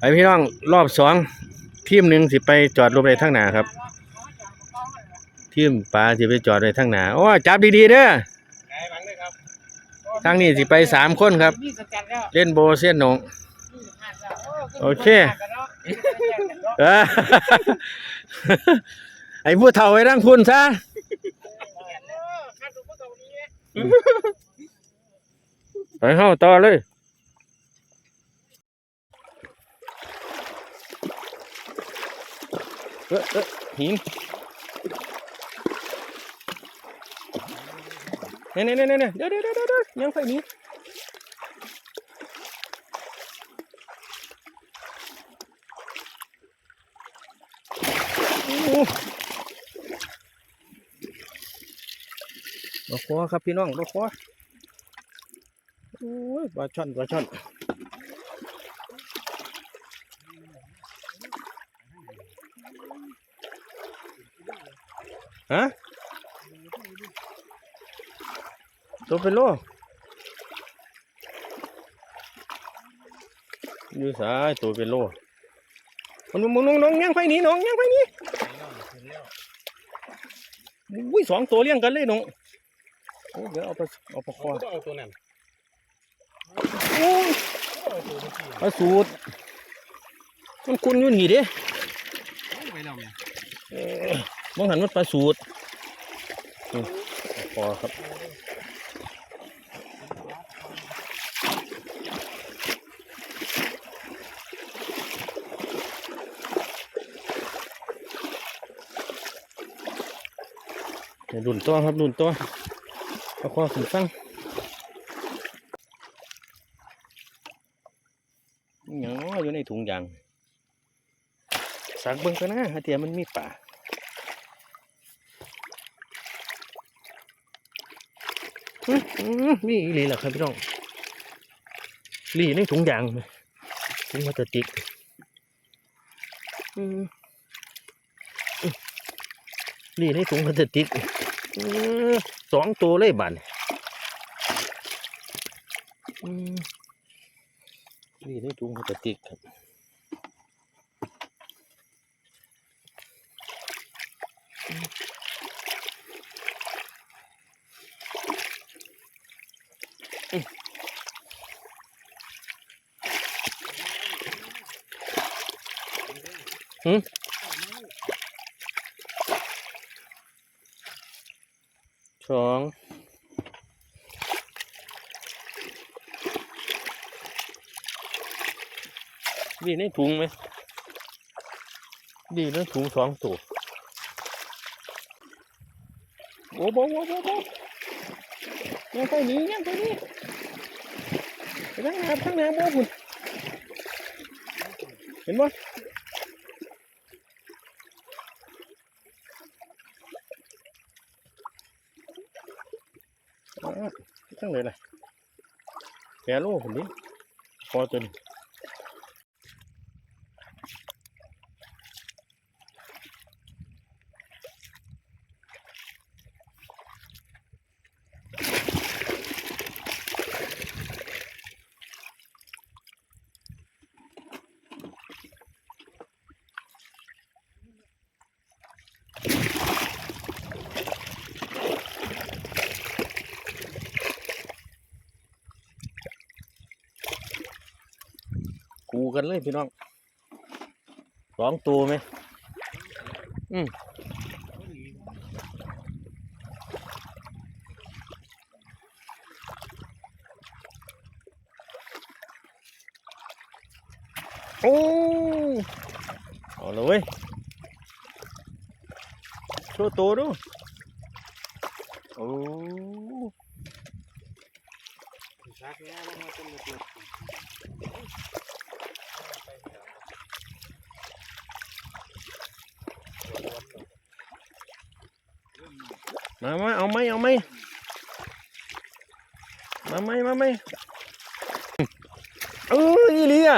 ไอพี่น้องรอบสองทีมหนึ่งสิไปจอดรถในทางหน้าครับ ทีมปลาสิไปจอดในทางหน้าโอ้จับดีๆเด้อไงบังเลยครับทางนี้สิไปสามคนครับมีสแตนแล้วเล่นโบเส้นหนงโอเคเออไอ้ผู้เฒ่าไว้ร่างพุ่นซะไปเข้าต่อเลย ออเออหินเนี่ยเนี่ยเนี่ยเน่เดี๋ยวเดี๋ยวเดี๋ยวยังไฟหนี้ดอกคอครับพี่น้องดอกคอโอ้ยปลาช่อนปลาช่อน ฮะตัวเป็นโลอยู่สายตัวเป็นโลมันมึงน้องน้องยังไฟหนีน้องยังไฟหนีอุ้ยสองตัวเลี้ยงกันเลยน้องโอ้เดี๋ยวเอาไปเอาไปคอต้อเอาตัวนั้นเอาสูตรมันคุณอยู่นี่เด้ไปแล้วเนี่ยเออ มองหันมันปลาสูตรพอครับดุนตัวครับดุนตัวเอาคอขึ้นฟังอหยังน้ออยู่ในถุงยางสักเบิ่งกันนะฮะเทียมันมีป่า อื้อหือมีอีหลีแหละครับพี่น้องหลีในถุงยางถุงพลาสติกหลีในถุงพลาสติกสองตัวเลยบัดนอืมนี่ได้ถุงพลาสติกครับ อืมสองดีในถุงไหม ดีในถุงสองตัวโอ้โหโอ้โหโอ้โหยังไปนียังไปนีไปทางน้ำทางน้ำบ่คุณเห็นบ่อ้าวทางไหนล่ะแกโลคนนี้พอตัวนี้ กูกันเลยพี่น้องสองตัวไหมอืมโอ้เอาเลยเว้ยโชว์ตัวดูโอ้ชักแล้วมาเป็นเล็ก มามาเอาไหมเอาไหมมาไหมมาไหมเอออีเลีย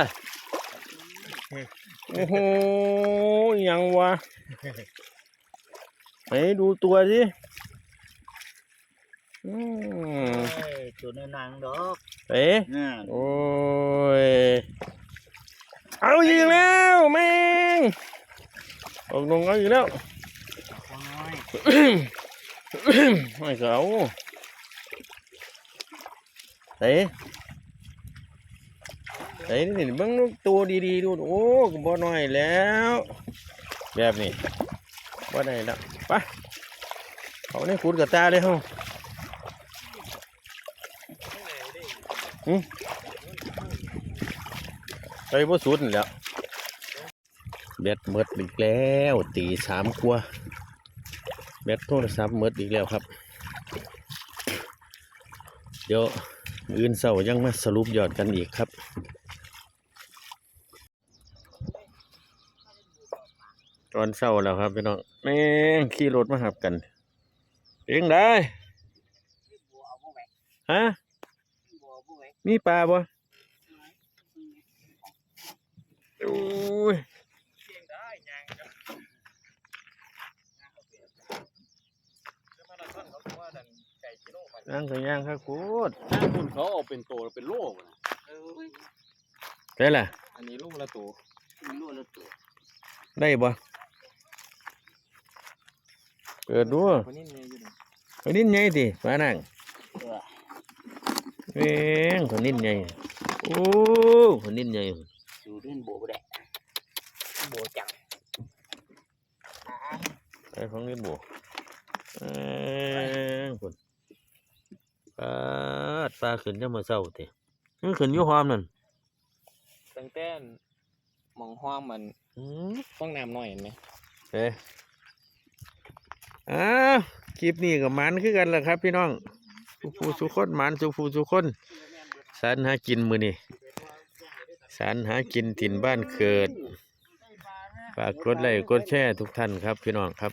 โอ้โหยังวะไปดูตัวสิอืมตัวในหนังดอกเอ๊ะน่าโอ้ย เอาอีกแล้วแม่งออกนงเอาอีกแล้วไม่เขาเตะเตะนี่เบิ่งลูกตัวดีๆดูโอ้กบ่น้อยแล้ว แบบนี้บ่ได้แล้วไปเขาในขุดกับตาเลยเฮาหึ ไปบ่สุดแล้วแบตหมดอีกแล้วตีสามกว่าแบตโทรศัพท์หมดอีกแล้วครับ เดี๋ยวอื่นเสายังมาสรุปยอดกันอีกครับตอนเศร้าแล้วครับพี่น้องแม่งขี่รถมาหับกันเองได้ฮะมีปลาบ่โอ้ย เสียงได้ยางจ้ะจะมาละท่อนเขาบอกว่าดันไก่กิโลไปนั่งกันย่างครับกูดถ้าคุณเขาเอาเป็นตัวเป็นโลกนะเออได้ล่ะ อันนี้ลูกละตัวลูกละตัวได้บ่เปิดดูคนนี้เนี่ยอยู่นี่คนนี้ใหญ่ติมานั่งแม่งคนนี้ใหญ่โอ้คนนี้ใหญ่ดูดินโบบ่ได้โบจังไอ้ของนี้บ่เอ้งคน ปลาดปลาขึ้นจะมาเศร้าติมันขึ้นอยู่ความนั่นตั้งแต่มองห้องมันอืมห้องน้ำหน่อยเห็นไหมเอ้ยอ้าวคลิปนี้กับมันคือกันแหละครับ พี่น้องสุฟูสุคนหมันสุฟูสุคนสารหากินมือนี่สารหากินถิ่นบ้านเกิดฝากกดไลค์กดแชร์ทุกท่านครับ พี่น้องครับ